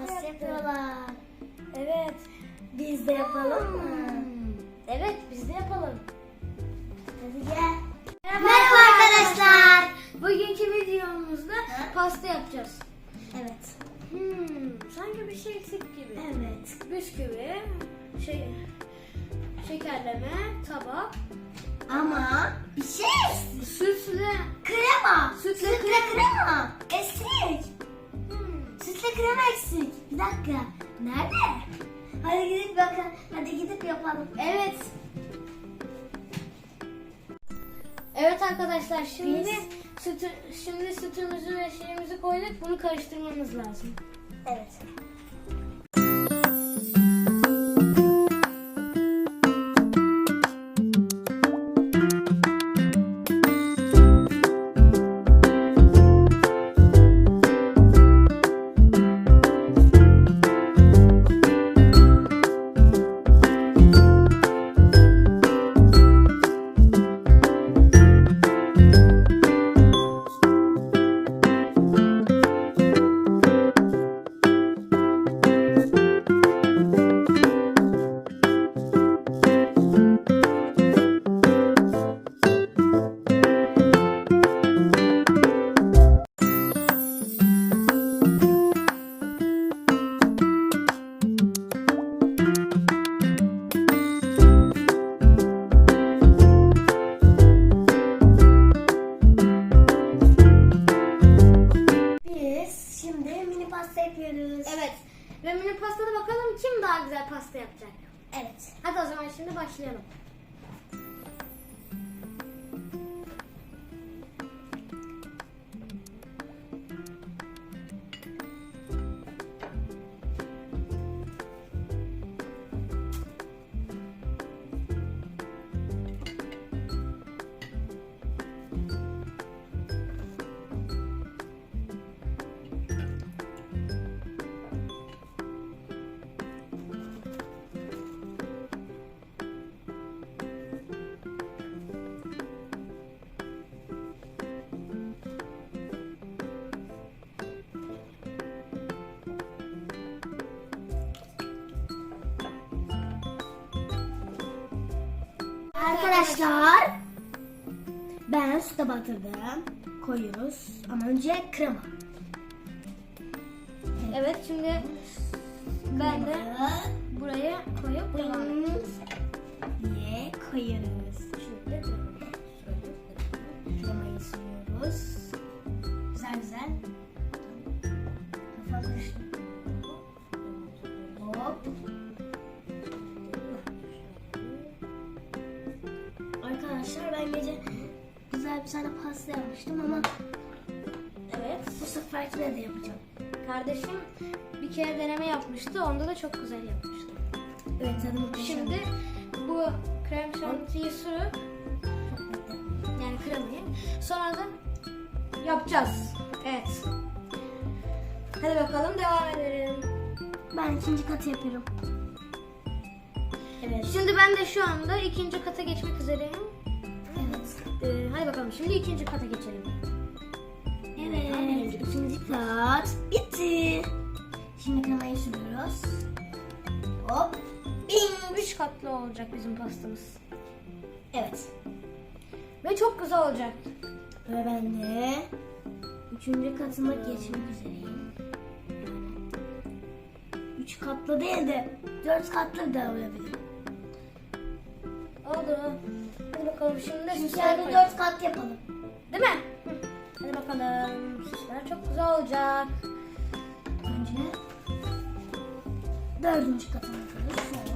Pasta yapıyorlar. Evet. Biz de yapalım mı? Evet biz de yapalım. Hadi gel. Merhaba, Merhaba arkadaşlar. Bugünkü videomuzda pasta yapacağız. Evet. Hmm, sanki bir şey eksik gibi. Evet. Bisküvi, şey, şekerleme, tabak, Ama bir şey eksik. sütle. Krema. Sütle krema. krema. Eksik. Krema eksik. Bir dakika. Nerede? Hadi gidip bakalım. Hadi gidip yapalım. Evet. Evet arkadaşlar şimdi sütü, şimdi sütümüzü ve şeyimizi koyduk. Bunu karıştırmamız lazım. Evet. Ve mini pastada bakalım kim daha güzel pasta yapacak. Evet. Hadi o zaman şimdi başlayalım. Arkadaşlar ben süte batırdım. Koyuyoruz ama önce krema. Evet şimdi ben de buraya koyup diye koyuyoruz. Arkadaşlar ben gece güzel bir tane pasta yapmıştım ama Evet. bu seferkine de yapacağım. Kardeşim bir kere deneme yapmıştı. Onda da çok güzel yapmıştı. Evet tadım. Şimdi bu krem şantiyi sürüp yani kremayı sonra da yapacağız. Evet. Hadi bakalım devam edelim. Ben ikinci katı yapıyorum. Evet. Şimdi ben de şu anda ikinci kata geçmek üzereyim. Hadi bakalım şimdi ikinci kata geçelim. Evet. İkinci kat bitti. Şimdi kremayı sürüyoruz. Hop. Bing. Üç katlı olacak bizim pastamız. Evet. Ve çok güzel olacak. Ve ben de üçüncü katına geçmek üzereyim. Üç katlı değil de dört katlı da olabilir. Oldu. Bakalım şimdi dört kat yapalım. Değil mi? Hı. Hadi bakalım. Süsler çok güzel olacak. Önce dördüncü katına yapıyoruz.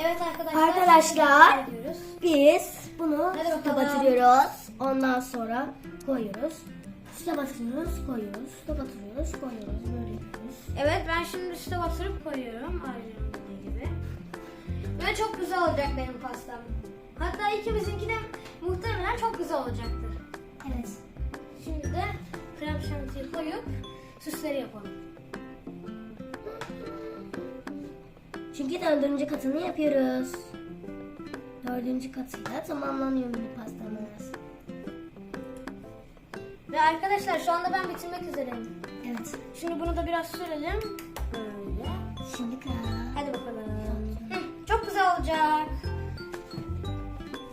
Evet arkadaşlar. Arkadaşlar. Biz bunu süte batırıyoruz. Ondan sonra koyuyoruz. Süte batırıyoruz, koyuyoruz. Süte batırıyoruz, koyuyoruz. Böyle yapıyoruz. Evet ben şimdi süte batırıp koyuyorum. Ayrıca gibi. Ve çok güzel olacak benim pastam. Hatta ikimizinki de muhtemelen çok güzel olacaktır. Evet. Şimdi de krem şantiyi koyup süsleri yapalım. Çünkü dördüncü katını yapıyoruz. Dördüncü katıyla tamamlanıyor mini pastamız. Ve arkadaşlar şu anda ben bitirmek üzereyim. Evet. Şimdi bunu da biraz sürelim. Böyle. Şimdi kal. Hadi bakalım. Hı, çok güzel olacak.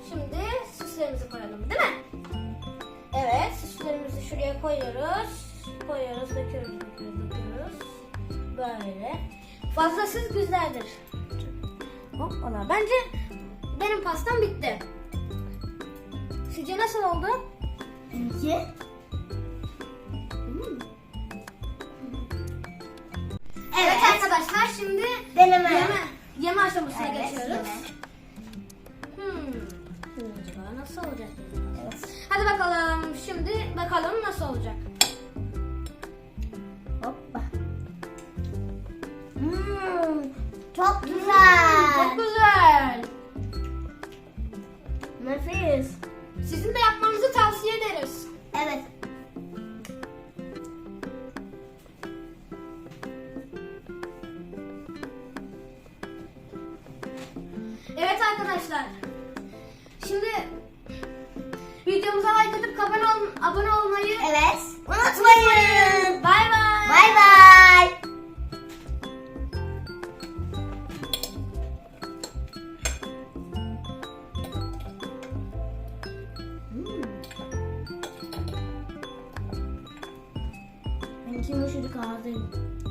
Şimdi süslerimizi koyalım değil mi? Evet süslerimizi şuraya koyuyoruz. Koyuyoruz, döküyoruz, döküyoruz, döküyoruz. Böyle. Fazlasız güzeldir. Hoppala. Bence benim pastam bitti. Sizce nasıl oldu? Benimki. Evet arkadaşlar şimdi Deneme. yeme, yeme aşamasına Evet, geçiyoruz. yeme. Hmm. Acaba nasıl olacak? Evet. Hadi bakalım. Şimdi bakalım nasıl olacak. Çok güzel. Çok güzel. Nefis. Sizin de yapmanızı tavsiye ederiz. Evet. Evet arkadaşlar. Şimdi videomuza like atıp abone, ol, abone olmayı Evet. Unutmayın. Bay Kim Mushu de Casa.